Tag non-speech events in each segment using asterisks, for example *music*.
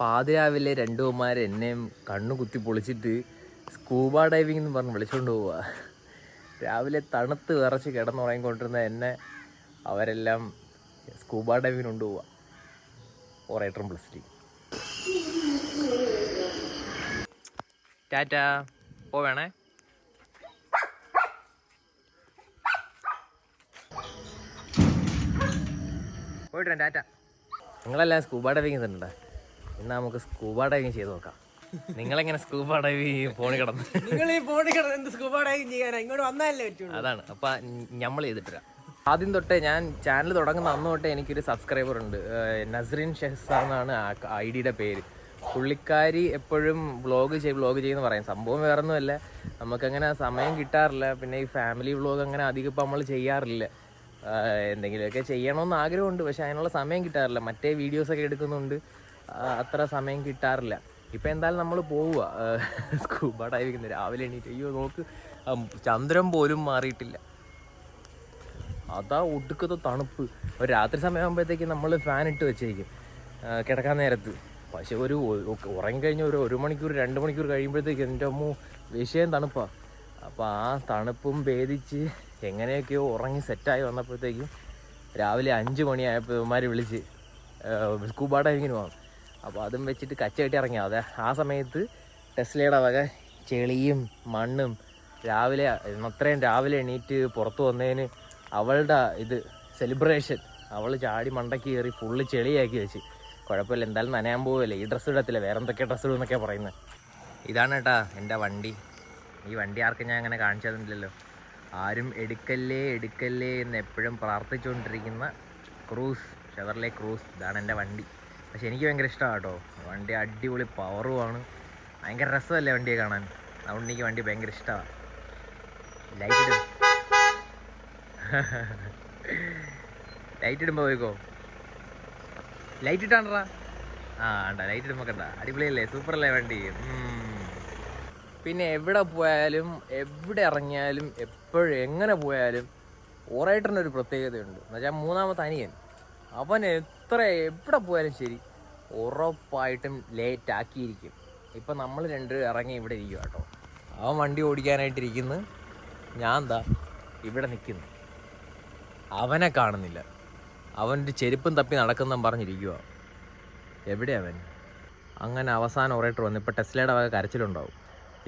പാതിരാവിലെ രണ്ടുമാർ എന്നെയും കണ്ണു കുത്തി പൊളിച്ചിട്ട് സ്കൂബ ഡൈവിംഗ് എന്ന് പറഞ്ഞ് വിളിച്ചുകൊണ്ട് പോവുക രാവിലെ തണുത്ത് വിറച്ച് കിടന്നുറങ്ങിക്കൊണ്ടിരുന്ന എന്നെ അവരെല്ലാം സ്കൂബ ഡൈവിങ്ങിന് കൊണ്ടുപോവുക ഓറേറ്ററും പ്ലസ് ടു ടാറ്റ പോവേണേ പോയിട്ടുണ്ട് ടാറ്റ. നിങ്ങളെല്ലാം സ്കൂബ ഡൈവിങ് തന്നിട്ടുണ്ടോ എന്നാൽ നമുക്ക് സ്കൂബ ഡൈവിങ് ചെയ്ത് നോക്കാം. നിങ്ങളെങ്ങനെ സ്കൂബ ഡൈവിങ് ഫോണിൽ കിടന്ന്. നിങ്ങൾ ഈ ഫോണിൽ കിടന്ന് എന്ത് സ്കൂബ ഡൈവിംഗ് ചെയ്യാനാ? ഇങ്ങോട്ട് വന്നാലേ പറ്റുള്ളൂ. അതാണ്. അപ്പൊ നമ്മൾ ചെയ്തിട്ടില്ല ആദ്യം തൊട്ടേ ഞാൻ ചാനൽ തുടങ്ങുന്ന അന്ന് തൊട്ടേ എനിക്കൊരു സബ്സ്ക്രൈബർ ഉണ്ട്. നസറിൻ ഷെഹ്സ എന്നാണ് ഐ ഡിയുടെ പേര്. പുള്ളിക്കാരി എപ്പോഴും വ്ളോഗ് ചെയ്ത് വ്ളോഗ് ചെയ്യുന്ന പറയും. സംഭവം വേറെ ഒന്നുമല്ല നമുക്കങ്ങനെ സമയം കിട്ടാറില്ല. പിന്നെ ഈ ഫാമിലി വ്ളോഗ് അങ്ങനെ അധികം ഇപ്പം നമ്മൾ ചെയ്യാറില്ല. എന്തെങ്കിലുമൊക്കെ ചെയ്യണമെന്ന് ആഗ്രഹമുണ്ട്. പക്ഷേ അതിനുള്ള സമയം കിട്ടാറില്ല. മറ്റേ വീഡിയോസൊക്കെ എടുക്കുന്നുണ്ട്. അത്ര സമയം കിട്ടാറില്ല. ഇപ്പം എന്തായാലും നമ്മൾ പോവുക സ്കൂബ ഡൈവിങ് രാവിലെ എണീറ്റ്. അയ്യോ നോക്ക്. ചന്ദ്രൻ പോലും മാറിയിട്ടില്ല. അതാ ഒടുക്കത്തെ തണുപ്പ്. ഒരു രാത്രി സമയമാകുമ്പോഴത്തേക്ക് നമ്മൾ ഫാൻ ഇട്ട് വെച്ചേക്കും. കിടക്കാൻ നേരത്ത്. പക്ഷെ ഒരു ഉറങ്ങി ഉറങ്ങിക്കഴിഞ്ഞ ഒരു ഒരു മണിക്കൂർ രണ്ട് മണിക്കൂർ കഴിയുമ്പോഴത്തേക്ക് എന്റെ അമ്മ വിഷയം തണുപ്പാണ് അപ്പോൾ ആ തണുപ്പും ഭേദിച്ച് എങ്ങനെയൊക്കെയോ ഉറങ്ങി സെറ്റായി വന്നപ്പോഴത്തേക്കും രാവിലെ അഞ്ച് മണിയായപ്പോൾ ഇവന്മാർ വിളിച്ച് സ്കൂബ ഡൈവിങ്ങിന് പോകാം അപ്പോൾ അതും വെച്ചിട്ട് കച്ച കെട്ടി ഇറങ്ങി അതെ ആ സമയത്ത് ടെസ്ലയുടെ വക ചെളിയും മണ്ണും രാവിലെ അത്രയും രാവിലെ എണീറ്റ് പുറത്ത് വന്നതിന് അവളുടെ ഇത് സെലിബ്രേഷൻ അവൾ ചാടി മണ്ടയ്ക്ക് കയറി ഫുള്ള് ചെളിയാക്കി വെച്ച്. കുഴപ്പമില്ല എന്തായാലും നനയാൻ പോവല്ലേ ഈ ഡ്രസ്സ് ഇടത്തില്ല? വേറെ എന്തൊക്കെ ഡ്രസ്സ് ഇടുന്നൊക്കെ പറയുന്നത്. ഇതാണ് കേട്ടാ എന്റെ വണ്ടി. ഈ വണ്ടി ആർക്കും ഞാൻ അങ്ങനെ കാണിച്ചു ആരും എടുക്കല്ലേ എടുക്കല്ലേ എന്ന് എപ്പോഴും പ്രാർത്ഥിച്ചുകൊണ്ടിരിക്കുന്ന ക്രൂസ് ഷെവർലെ ക്രൂസ്. ഇതാണ് എന്റെ വണ്ടി. പക്ഷെ എനിക്ക് ഭയങ്കര ഇഷ്ടമാണ് കേട്ടോ വണ്ടി അടിപൊളി പവറുമാണ് ഭയങ്കര രസമല്ലേ വണ്ടിയെ കാണാൻ? അതുകൊണ്ട് എനിക്ക് വണ്ടി ഭയങ്കര ഇഷ്ടമാണ് ലൈറ്റ് ലൈറ്റ് ഇടുമ്പോൾ പോയിക്കോ? ലൈറ്റ് ഇട്ടാണ്ടാ ആ ഉണ്ട ലൈറ്റ് ഇടുമ്പോൾ കണ്ട. അടിപൊളിയല്ലേ? സൂപ്പർ അല്ലേ വണ്ടി. പിന്നെ എവിടെ പോയാലും എവിടെ ഇറങ്ങിയാലും എപ്പോഴും എങ്ങനെ പോയാലും ഓറേറ്ററിന് ഒരു പ്രത്യേകതയുണ്ട്. എന്നുവെച്ചാൽ മൂന്നാമത്തെ അനിയൻ. അവൻ എത്ര എവിടെ പോയാലും ശരി. ഉറപ്പായിട്ടും ലേറ്റ് ആക്കിയിരിക്കും. ഇപ്പം നമ്മൾ രണ്ടുപേരും ഇറങ്ങി ഇവിടെ ഇരിക്കുക കേട്ടോ അവൻ വണ്ടി ഓടിക്കാനായിട്ടിരിക്കുന്നു ഞാൻ എന്താ ഇവിടെ നിൽക്കുന്നു അവനെ കാണുന്നില്ല. അവന്റെ ചെരുപ്പും തപ്പി നടക്കുന്ന പറഞ്ഞിരിക്കുക എവിടെ അവൻ? അങ്ങനെ അവസാനം ഓറേറ്റർ വന്നു ഇപ്പോൾ ടെസ്ലയുടെ വക കരച്ചിലുണ്ടാവും.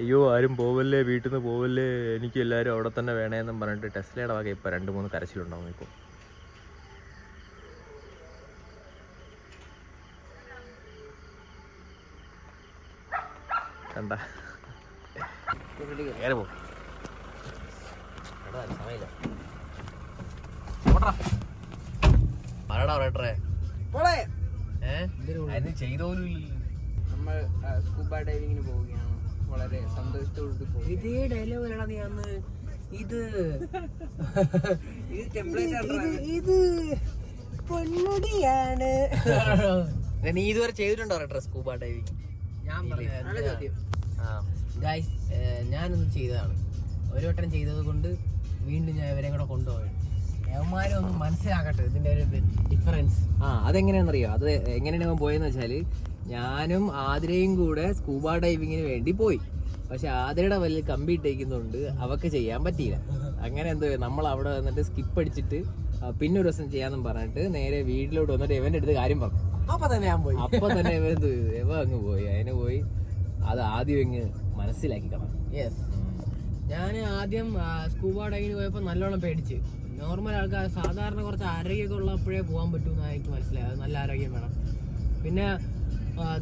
അയ്യോ ആരും പോവല്ലേ വീട്ടിൽ നിന്ന് പോവല്ലേ എനിക്ക് എല്ലാവരും അവിടെ തന്നെ വേണേന്നും പറഞ്ഞിട്ട് ടെസ്ലയുടെ വക ഇപ്പോൾ രണ്ട് മൂന്ന് കരച്ചിലുണ്ടാവും ഇപ്പോൾ കണ്ട. കയറി പോ. എടാ, സമയമില്ല. ആരെടാ ഏഹ് അതിന് ചെയ്തോലും ഇല്ലല്ലോ. നമ്മൾ സ്കൂബ ഡൈവിങ്ങിന് പോവുകയാണ്. വളരെ സന്തോഷത്തോട് പോകും ഇതേ ഡയലോഗാണ് നീ അന്ന്. ഇത്. ഇത് ടെംപ്ലേറ്റ് ഇത് പൊന്മുടിയാണ്. നീ ഇതുവരെ ചെയ്തിട്ടുണ്ടോ ഓറേറ്ററെ സ്കൂബ ഡൈവിങ് ഞാൻ ആ. ഗായ്സ് ഞാനൊന്ന് ചെയ്തതാണ്. ഒരു വട്ടം ചെയ്തത് കൊണ്ട് വീണ്ടും ഞാൻ ഇവരെ കൂടെ കൊണ്ടുപോയി. യവന്മാരെ ഒന്ന് മനസ്സിലാക്കട്ടെ ഇതിന്റെ ഒരു ഡിഫറൻസ് ആ അതെങ്ങനെയാണെന്നറിയോ? അത് എങ്ങനെയാണ് പോയെന്ന് വെച്ചാൽ ഞാനും ആതിരയും കൂടെ സ്കൂബ ഡൈവിങ്ങിന് വേണ്ടി പോയി. പക്ഷെ ആതിരയുടെ വലിയ കമ്പി ഇട്ടേക്കുന്നതുകൊണ്ട് അവക്ക് ചെയ്യാൻ പറ്റിയില്ല. അങ്ങനെ എന്തോ നമ്മൾ അവിടെ വന്നിട്ട് സ്കിപ്പ് അടിച്ചിട്ട് പിന്നെ ഒരു ദിവസം ചെയ്യാന്നും പറഞ്ഞിട്ട് നേരെ വീട്ടിലോട്ട് വന്നിട്ട് ഇവന്റെ അടുത്ത് കാര്യം പറഞ്ഞു. അപ്പൊ തന്നെ ഞാൻ പോയി. അപ്പൊ തന്നെ ഇവൻ ചെയ്തു? അങ്ങ് പോയി. അതിന് പോയി അത് ആദ്യം ഇങ്ങ് മനസ്സിലാക്കി കാണാം. യെസ് ഞാൻ ആദ്യം സ്കൂബ ഡൈവിന് പോയപ്പോൾ നല്ലോണം പേടിച്ച്. നോർമൽ ആൾക്കാർ സാധാരണ കുറച്ച് ആരോഗ്യമൊക്കെ ഉള്ളപ്പോഴേ പോകാൻ പറ്റുമെന്ന് എനിക്ക് മനസ്സിലായി. അത് നല്ല ആരോഗ്യം വേണം. പിന്നെ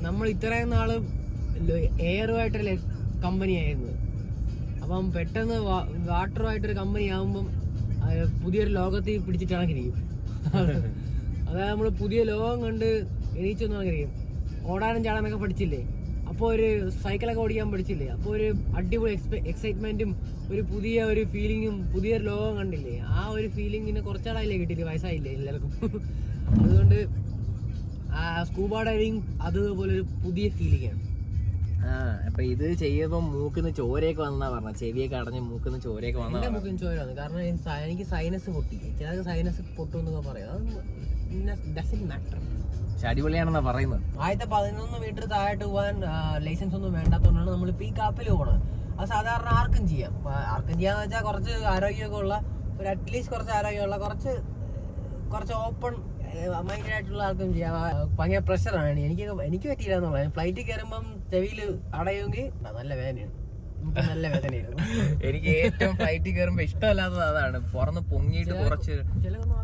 നമ്മൾ ഇത്രയും നാൾ എയറുമായിട്ടല്ലേ കമ്പനി ആയിരുന്നു അപ്പം പെട്ടെന്ന് വാട്ടറുമായിട്ടൊരു കമ്പനി ആകുമ്പം പുതിയൊരു ലോകത്തിൽ പിടിച്ചിട്ടാണ് ഇരിക്കും. അതായത് നമ്മൾ പുതിയ ലോകം കണ്ട് എണീച്ചൊന്നും ഓടാനും ചാടാനൊക്കെ പഠിച്ചില്ലേ? അപ്പോൾ ഒരു സൈക്കിളൊക്കെ ഓടിക്കാൻ പഠിച്ചില്ലേ? അപ്പോൾ ഒരു അടിപൊളി എക്സൈറ്റ്മെന്റും ഒരു പുതിയ ഒരു ഫീലിങ്ങും പുതിയൊരു ലോകം കണ്ടില്ലേ? ആ ഒരു ഫീലിങ്ങിന് കുറച്ചാളായില്ലേ കിട്ടിയിട്ട് വയസ്സായില്ലേ എല്ലാവർക്കും? അതുകൊണ്ട് സ്കൂബ ഡൈവിങ് അതുപോലെ ഒരു പുതിയ ഫീലിംഗ് ആണ്. ആ അപ്പൊ ഇത് ചെയ്യുമ്പോ മൂക്കിന്ന് ചോരയൊക്കെ വന്നാ പറഞ്ഞ. ചെവിയൊക്കെ അടഞ്ഞ് മൂക്കിന്ന് ചോരയൊക്കെ വന്നാ എന്റെ മുഖം വന്നു. കാരണം എനിക്ക് സ- എനിക്ക് സൈനസ് പൊട്ടി. ചിലർക്ക് സൈനസ് പൊട്ടും എന്നൊക്കെ പറയാം. അത് ഡസൻ മാറ്റർ പക്ഷെ അടിപൊളിയാണെന്നാ പറയുന്നത്. ആദ്യത്തെ പതിനൊന്ന് മീറ്റർ താഴോട്ട് പോകാൻ ലൈസൻസ് ഒന്നും വേണ്ടാത്തതുകൊണ്ടാണ് നമ്മൾ ഇപ്പൊ ഈ കാപ്പിൽ പോകണത് അത് സാധാരണ ആർക്കും ചെയ്യാം. ആർക്കും ചെയ്യാന്ന് വെച്ചാൽ കുറച്ച് ആരോഗ്യമൊക്കെ ഉള്ള ഒരു അറ്റ്ലീസ്റ്റ് കുറച്ച് ആരോഗ്യമുള്ള കുറച്ച് കുറച്ച് ഓപ്പൺ മൈൻഡഡ് ആയിട്ടുള്ള ആൾക്കും ചെയ്യാം. ഭയങ്കര പ്രഷറാണ് എനിക്ക് എനിക്ക് പറ്റിയില്ല എന്നുള്ളത്. ഫ്ലൈറ്റിൽ കയറുമ്പം ചെവിയിൽ അടയുമെങ്കിൽ നല്ല വേദനയാണ്. നല്ല വേദനയായിരുന്നു. *laughs* എനിക്ക് ഏറ്റവും ഫ്ലൈറ്റ് കയറുമ്പോൾ ഇഷ്ടമല്ലാത്തത് അതാണ്. പുറന്ന് പൊങ്ങിയിട്ട് കുറച്ച് ചിലതൊന്നും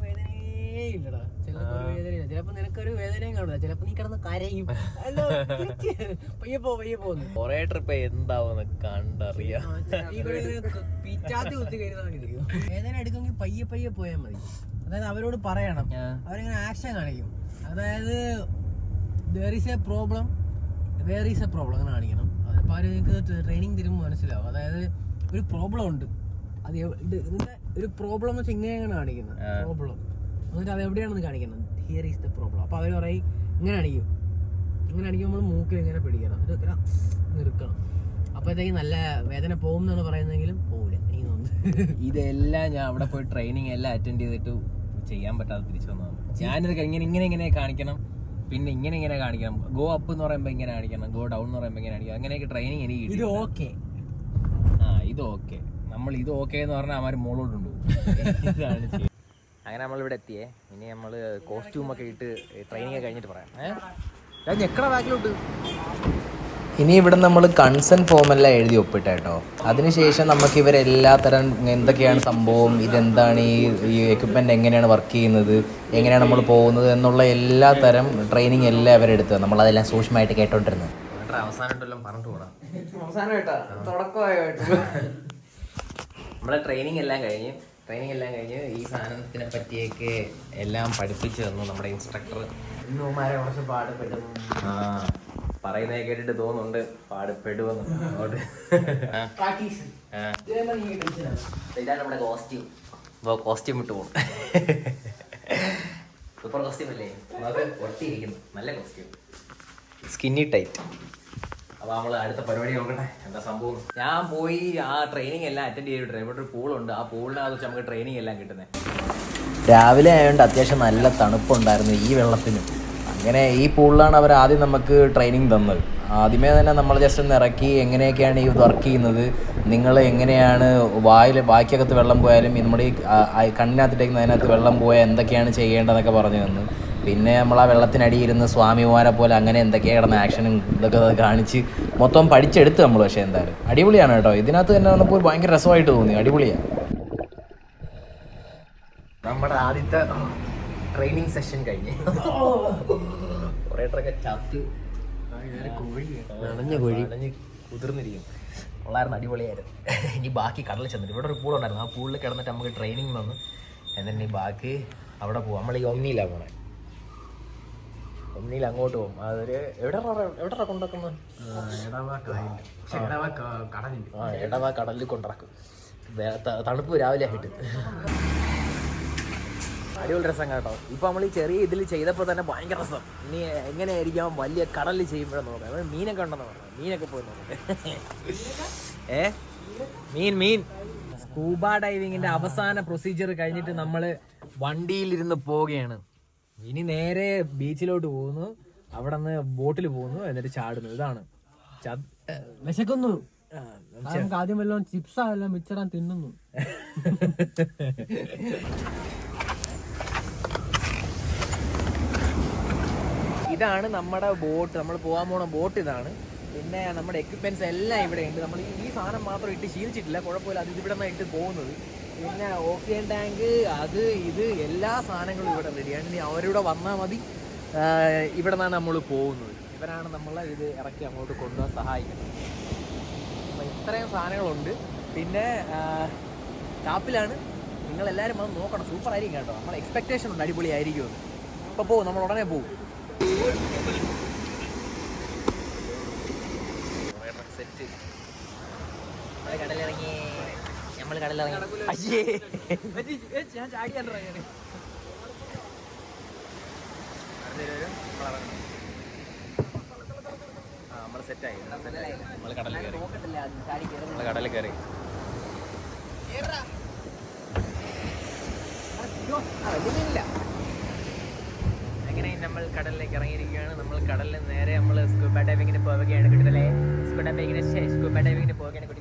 ഇല്ലടാ ചിലപ്പോ വേദനയില്ല ചിലപ്പോ നിനക്കൊരു വേദനയും കാണില്ല ചിലപ്പോ നീ കിടന്ന് കരയും. *laughs* പയ്യെ പോ പയ്യെ പോന്ന് കൊറേ ട്രിപ്പ് എന്താവുന്ന കണ്ടറിയാം. പിറ്റാത്തി കുത്തി കയറുന്ന വേദന എടുക്കുമെങ്കിൽ പയ്യെ പയ്യെ പോയാൽ മതി. അതായത് അവരോട് പറയണം. അവരിങ്ങനെ ആക്ഷൻ കാണിക്കും. അതായത് there is a problem where is a problem അങ്ങനെ കാണിക്കണം. അതിപ്പോൾ അവർ നിങ്ങൾക്ക് ട്രെയിനിങ് തരുമ്പോൾ മനസ്സിലാവും. അതായത് ഒരു പ്രോബ്ലം ഉണ്ട്. അത് ഒരു പ്രോബ്ലം എന്ന് വെച്ചാൽ ഇങ്ങനെയാണ് കാണിക്കുന്നത്. പ്രോബ്ലം എന്നിട്ട് അത് എവിടെയാണെന്ന് കാണിക്കണം. ഹിയർ ഈസ് ദ പ്രോബ്ലം അപ്പോൾ അവർ പറയും ഇങ്ങനെ അടിക്കും. ഇങ്ങനെ അടിക്കുമ്പോൾ നമ്മൾ മൂക്കിൽ ഇങ്ങനെ പിടിക്കണം. എന്നിട്ട് ഇങ്ങനെ നിൽക്കണം അപ്പോഴത്തേക്ക് നല്ല വേദന പോകും എന്നാണ് പറയുന്നതെങ്കിലും പോകില്ല എനിക്ക് തോന്നുന്നു. ഇതെല്ലാം ഞാൻ അവിടെ പോയി ട്രെയിനിങ് എല്ലാം അറ്റൻഡ് ചെയ്തിട്ട് ചെയ്യാൻ പറ്റാതെ തിരിച്ചു വന്നതാണ്. ഞാനിത് ഇങ്ങനെ ഇങ്ങനെ ഇങ്ങനെ കാണിക്കണം. പിന്നെ ഇങ്ങനെ ഇങ്ങനെ കാണിക്കണം. ഗോ അപ്പ് എന്ന് പറയുമ്പോൾ ഇങ്ങനെ കാണിക്കണം. ഗോ ഡൗൺ എന്ന് പറയുമ്പോൾ ഇങ്ങനെ കാണിക്കണം. അങ്ങനെയൊക്കെ ട്രെയിനിങ് എനിക്ക് ഇത് ഓക്കെ ആ ഇത് ഓക്കെ നമ്മൾ ഇത് ഓക്കെ എന്ന് പറഞ്ഞാൽ അവന്മാർ ഇതാണ് ചെയ്യ- അങ്ങനെ നമ്മൾ ഇവിടെ എത്തിയേ. ഇനി നമ്മൾ കോസ്റ്റ്യൂം ഒക്കെ ഇട്ട് ട്രെയിനിങ് കഴിഞ്ഞിട്ട് പറയാം. ഏഹ് ഞെക്കട ബാക്കിലോട്ട് ഇനി ഇവിടെ നമ്മൾ കൺസെന്റ് ഫോമെല്ലാം എഴുതി ഒപ്പിട്ട കേട്ടോ അതിനുശേഷം നമുക്ക് ഇവരെല്ലാ തരം എന്തൊക്കെയാണ് സംഭവം ഇതെന്താണ് ഈ ഈ എക്യുപ്മെന്റ് എങ്ങനെയാണ് വർക്ക് ചെയ്യുന്നത് എങ്ങനെയാണ് നമ്മൾ പോകുന്നത് എന്നുള്ള എല്ലാ തരം ട്രെയിനിങ് എല്ലാം അവരെടുത്തത് നമ്മളതെല്ലാം സൂക്ഷ്മമായിട്ട് കേട്ടോണ്ടിരുന്നത് അവസാനം പറഞ്ഞിട്ട് പോടാ. അവസാനമായിട്ടാ തുടക്കമായിട്ട് നമ്മളെ ട്രെയിനിങ് എല്ലാം കഴിഞ്ഞ് ട്രെയിനിങ് എല്ലാം കഴിഞ്ഞ് ഈ സാധനത്തിനെ പറ്റിയൊക്കെ എല്ലാം പഠിപ്പിച്ചു തന്നു നമ്മുടെ ഇൻസ്ട്രക്ടർ ഇന്നുമാരെ കുറച്ച് പാടുപെടും. ആ പറയുന്നത് കേട്ടിട്ട് തോന്നുന്നുണ്ട്. പാടുപെടുവെന്ന്. അതുകൊണ്ട് ആ, പ്രാക്ടീസ്. ആ. ഇതേപോലെ നീ ഇതാണ് നമ്മുടെ കോസ്റ്റ്യൂം അപ്പോൾ കോസ്റ്റ്യൂം ഇട്ട് പോകും. സൂപ്പർ കോസ്റ്റ്യൂം അല്ലേ? അത് ഒട്ടിയിരിക്കുന്നു. നല്ല കോസ്റ്റ്യൂം സ്കിന്നി ടൈറ്റ് അപ്പോൾ നമ്മൾ അടുത്ത പരിപാടി നോക്കട്ടെ. എന്താ സംഭവം? ഞാൻ പോയി ആ ട്രെയിനിങ് എല്ലാം അറ്റൻഡ് ചെയ്തിട്ട് ഇവിടെ ഒരു പൂളുണ്ട്. ആ പൂളിനകത്ത് വെച്ച് നമുക്ക് ട്രെയിനിങ് എല്ലാം കിട്ടുന്നത് രാവിലെ ആയതുകൊണ്ട് അത്യാവശ്യം നല്ല തണുപ്പുണ്ടായിരുന്നു ഈ വെള്ളത്തിന്. അങ്ങനെ ഈ പൂളിലാണ് അവർ ആദ്യം നമുക്ക് ട്രെയിനിങ് തന്നത്. ആദ്യമേ തന്നെ നമ്മൾ ജസ്റ്റ് ഒന്ന് ഇറക്കി എങ്ങനെയൊക്കെയാണ് ഈ വർക്ക് ചെയ്യുന്നത് നിങ്ങൾ എങ്ങനെയാണ് വായിൽ ബാക്കിയകത്ത് വെള്ളം പോയാലും നമ്മുടെ ഈ കണ്ണിനകത്തിട്ടേക്കുന്ന അതിനകത്ത് വെള്ളം പോയാൽ എന്തൊക്കെയാണ് ചെയ്യേണ്ടതെന്നൊക്കെ പറഞ്ഞു തന്നു. പിന്നെ നമ്മൾ ആ വെള്ളത്തിനടിയിരുന്ന് സ്വാമിമാരെ പോലെ അങ്ങനെ എന്തൊക്കെയാണ് കിടന്ന ആക്ഷനും ഇതൊക്കെ കാണിച്ച് മൊത്തം പഠിച്ചെടുത്ത് നമ്മൾ പക്ഷേ എന്തായാലും. അടിപൊളിയാണ് കേട്ടോ. ഇതിനകത്ത് തന്നെ വന്നപ്പോൾ ഭയങ്കര രസമായിട്ട് തോന്നി. അടിപൊളിയാണ് നമ്മുടെ ആദ്യത്തെ ട്രെയിനിങ് സെഷൻ കഴിഞ്ഞ്. ചത്ത്. നനഞ്ഞ കോഴി. നനഞ്ഞ് കുതിർന്നിരിക്കും ഉള്ളായിരുന്നു അടിപൊളിയായിരുന്നു. ഇനി ബാക്കി കടലിൽ ചെന്നിട്ട്. ഇവിടെ ഒരു പൂളുണ്ടായിരുന്നു ആ പൂളിൽ കിടന്നിട്ട് നമുക്ക് ട്രെയിനിങ് തന്നു. എന്നിട്ട് ഇനി ബാക്കി അവിടെ പോകും നമ്മൾ ഈ ഒന്നിയിലാണ് പോണേ. ഒന്നിയിൽ അങ്ങോട്ട് പോകും. അതൊരു എവിടെ എവിടെ കൊണ്ടാക്കുന്നത് ആ എടവ കടലിൽ കൊണ്ടിറക്കും തണുപ്പ് രാവിലെ ആയിട്ട്. അടിപൊളി രസം കേട്ടോ. ഇപ്പൊ നമ്മൾ ഈ ചെറിയ ഇതിൽ ചെയ്തപ്പോൾ തന്നെ ഭയങ്കര രസം. ഇനി എങ്ങനെയായിരിക്കാം വലിയ കടലിൽ ചെയ്യുമ്പോഴെന്ന് നോക്കാം. മീനൊക്കെ ഉണ്ടെന്ന് പറഞ്ഞു. മീനൊക്കെ പോയി നോക്കട്ടെ ഏ? മീൻ മീൻ. സ്കൂബ ഡൈവിങ്ങിന്റെ അവസാന പ്രൊസീജിയർ കഴിഞ്ഞിട്ട് നമ്മൾ വണ്ടിയിലിരുന്ന് പോവുകയാണ്. ഇനി നേരെ ബീച്ചിലോട്ട് പോകുന്നു. അവിടെ നിന്ന് ബോട്ടിൽ പോകുന്നു. എന്നിട്ട് ചാടുന്നു. ഇതാണ്. വിശക്കുന്നു. നമുക്ക് ആദ്യം വല്ലതും ചിപ്സാ എല്ലാം മിച്ചറാൻ തിന്നുന്നു. ഇതാണ് നമ്മുടെ ബോട്ട്. നമ്മൾ പോകാൻ പോണ ബോട്ട് ഇതാണ്. പിന്നെ നമ്മുടെ എക്യുപ്മെന്റ്സ് എല്ലാം ഇവിടെ ഉണ്ട് നമ്മൾ ഈ സാധനം മാത്രം ഇട്ട് ശീലിച്ചിട്ടില്ല. കുഴപ്പമില്ല. അത് ഇവിടെ നിന്നാണ് ഇട്ട് പോകുന്നത്. പിന്നെ ഓക്സിജൻ ടാങ്ക് അത് ഇത് എല്ലാ സാധനങ്ങളും ഇവിടെ റെഡിയാണ് ഇനി അവരിവിടെ വന്നാൽ മതി. ഇവിടെ നിന്നാണ് നമ്മൾ പോകുന്നത്. ഇവരാണ് നമ്മളെ ഇത് ഇറക്കി അങ്ങോട്ട് കൊണ്ടുപോകാൻ സഹായിക്കുന്നത്. അപ്പം ഇത്രയും സാധനങ്ങളുണ്ട്. പിന്നെ ടാപ്പിലാണ് നിങ്ങളെല്ലാവരും വന്ന് നോക്കണം. സൂപ്പർ ആയിരിക്കും കേട്ടോ. നമ്മുടെ എക്സ്പെക്ടേഷൻ ഉണ്ട്. അടിപൊളിയായിരിക്കും അത്. ഇപ്പോൾ പോകും നമ്മൾ ഉടനെ പോകും സെറ്റ് കടലിറങ്ങി. നമ്മൾ കടലിറങ്ങി അയ്യേ. നമ്മൾ സെറ്റായി നമ്മൾ കടലിൽ കയറി. നമ്മൾ കടലിൽ കയറി. അങ്ങനെ നമ്മൾ കടലിലേക്ക് ഇറങ്ങിയിരിക്കുകയാണ്. നമ്മൾ കടലിൽ നേരെ നമ്മൾ സ്കൂബ ഡൈവിങ്ങിന് പോവുകയാണ്. കുട്ടികളെ സ്കൂബ ഡൈവിങ്ങിന് സ്കൂബ ഡൈവിങ്ങിന് പോവുകയാണ്. കുട്ടികളെ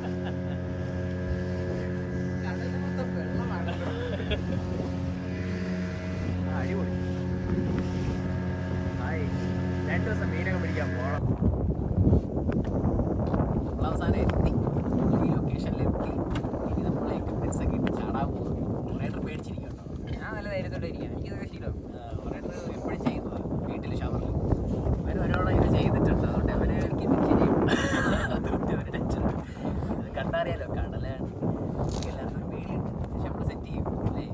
കണ്ടറിയാലോ കടലാണ് എല്ലാവർക്കും ഒരു പേടിയുണ്ട്. പക്ഷെ നമ്മൾ സെറ്റ് ചെയ്യും. അല്ലേ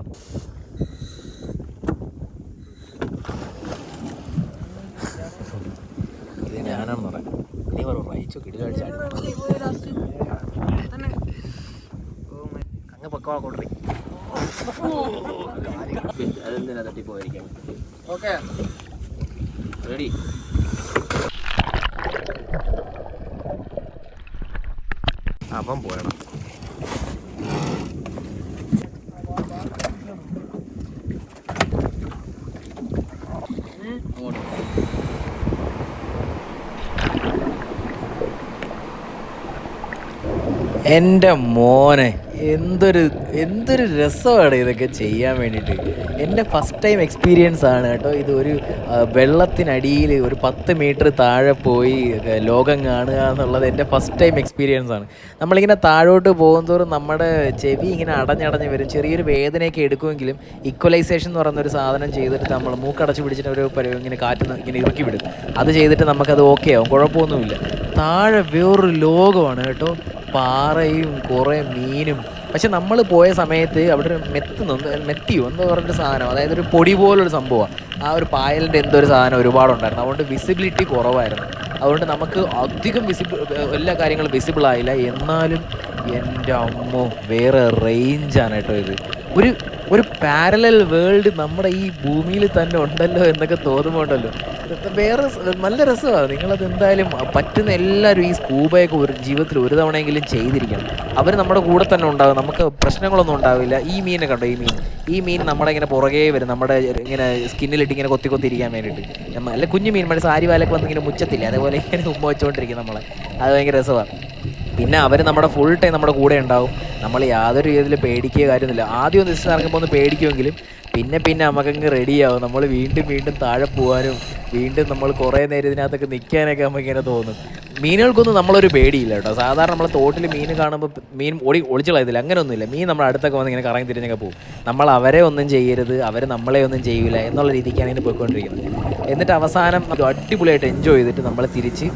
ഇത് ഞാനാണെന്ന് പറയാം. നീ പറ റയിച്ചു കിടിലടിച്ചാടി അങ്ങ് പക്കവാ അപ്പം പോയണം. എന്റെ മോനെ. എന്തൊരു എന്തൊരു രസമാണ് ഇതൊക്കെ ചെയ്യാൻ വേണ്ടിയിട്ട്. എന്റെ ഫസ്റ്റ് ടൈം എക്സ്പീരിയൻസ് ആണ് കേട്ടോ ഇത് ഒരു വെള്ളത്തിനടിയിൽ ഒരു പത്ത് മീറ്റർ താഴെ പോയി ലോകം കാണുക എന്നുള്ളത് എന്റെ ഫസ്റ്റ് ടൈം എക്സ്പീരിയൻസ് ആണ്. നമ്മളിങ്ങനെ താഴോട്ട് പോകുന്തോറും നമ്മുടെ ചെവി ഇങ്ങനെ അടഞ്ഞടഞ്ഞ് വരും. ചെറിയൊരു വേദനയൊക്കെ എടുക്കുമെങ്കിലും ഇക്വലൈസേഷൻ എന്ന് പറയുന്ന ഒരു സാധനം ചെയ്തിട്ട് നമ്മൾ മൂക്കടച്ച് പിടിച്ചിട്ട് ഒരു ഇങ്ങനെ കാറ്റ് ഇങ്ങനെ ഇറുക്കി വിടും. അത് ചെയ്തിട്ട് നമുക്കത് ഓക്കെ ആവും. കുഴപ്പമൊന്നുമില്ല. താഴെ വേറൊരു ലോകമാണ് കേട്ടോ. പാറയും കുറേ മീനും. പക്ഷെ നമ്മൾ പോയ സമയത്ത് അവിടെ ഒരു മെത്ത് മെത്തിയോ എന്തോ പറഞ്ഞൊരു സാധനം. അതായത് ഒരു പൊടി പോലൊരു സംഭവമാണ് ആ ഒരു പായലിന്റെ എന്തോ ഒരു സാധനം ഒരുപാടുണ്ടായിരുന്നു. അതുകൊണ്ട് വിസിബിലിറ്റി കുറവായിരുന്നു. അതുകൊണ്ട് നമുക്ക് അധികം വിസിബിൾ എല്ലാ കാര്യങ്ങളും വിസിബിൾ ആയില്ല. എന്നാലും എന്റെ അമ്മോ വേറെ റേഞ്ചാണ് കേട്ടോ ഇത്. ഒരു ഒരു പാരലൽ വേൾഡ് നമ്മുടെ ഈ ഭൂമിയിൽ തന്നെ ഉണ്ടല്ലോ എന്നൊക്കെ തോന്നുമ്പോണ്ടല്ലോ വേറെ നല്ല രസമാണ് നിങ്ങളത് എന്തായാലും പറ്റുന്ന എല്ലാവരും ഈ സ്കൂബയൊക്കെ ഒരു ജീവിതത്തിൽ ഒരു തവണയെങ്കിലും ചെയ്തിരിക്കണം. അവർ നമ്മുടെ കൂടെ തന്നെ ഉണ്ടാകും നമുക്ക് പ്രശ്നങ്ങളൊന്നും ഉണ്ടാവില്ല. ഈ മീനെ കണ്ടോ ഈ മീൻ? ഈ മീൻ നമ്മുടെ ഇങ്ങനെ പുറകെ വരും. നമ്മുടെ ഇങ്ങനെ സ്കിന്നിലിട്ട് ഇങ്ങനെ കൊത്തി കൊത്തി ഇരിക്കാൻ വേണ്ടിയിട്ട്. അല്ല കുഞ്ഞു മീൻ മറ്റേ സാരി വാലൊക്കെ വന്ന് ഇങ്ങനെ മുച്ചത്തില്ല അതേപോലെ ഇങ്ങനെ ഉമ്മ വെച്ചുകൊണ്ടിരിക്കും നമ്മളെ. അത് ഭയങ്കര രസമാണ് പിന്നെ അവർ നമ്മുടെ ഫുൾ ടൈം നമ്മുടെ കൂടെ ഉണ്ടാവും. നമ്മൾ യാതൊരു രീതിയിൽ പേടിക്കുക കാര്യമൊന്നുമില്ല. ആദ്യം ഒന്ന് ജസ്റ്റ് ഇറങ്ങുമ്പോൾ ഒന്ന് പേടിക്കുമെങ്കിലും പിന്നെ പിന്നെ നമുക്കങ്ങ് റെഡിയാവും നമ്മൾ വീണ്ടും വീണ്ടും താഴെ പോകാനും വീണ്ടും നമ്മൾ കുറേ നേരം ഇതിനകത്തൊക്കെ നിൽക്കാനൊക്കെ നമുക്കിങ്ങനെ തോന്നും. മീനുകൾക്കൊന്നും നമ്മളൊരു പേടിയില്ല കേട്ടോ. സാധാരണ നമ്മൾ തോട്ടിൽ മീൻ കാണുമ്പോൾ മീൻ ഒളി ഒളിച്ചുള്ളതില്ല അങ്ങനെയൊന്നുമില്ല. മീൻ നമ്മുടെ അടുത്തൊക്കെ വന്ന് ഇങ്ങനെ കറങ്ങി തിരിഞ്ഞൊക്കെ പോകും. നമ്മൾ അവരെ ഒന്നും ചെയ്യരുത്. അവർ നമ്മളെ ഒന്നും ചെയ്യില്ല എന്നുള്ള രീതിക്കാണ് ഇതിന് പോയിക്കൊണ്ടിരിക്കുന്നത്. എന്നിട്ട് അവസാനം അടിപൊളിയായിട്ട് എൻജോയ് ചെയ്തിട്ട് നമ്മൾ തിരിച്ച്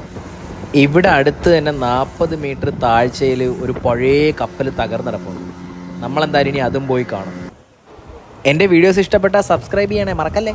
ഇവിടെ അടുത്ത് തന്നെ നാൽപ്പത് മീറ്റർ താഴ്ചയിൽ ഒരു പഴയ കപ്പൽ തകർന്നിടപ്പുണ്ട് നമ്മളെന്തായാലും ഇനി അതും പോയി കാണും. എന്റെ വീഡിയോസ് ഇഷ്ടപ്പെട്ടാൽ സബ്സ്ക്രൈബ് ചെയ്യണേ മറക്കല്ലേ?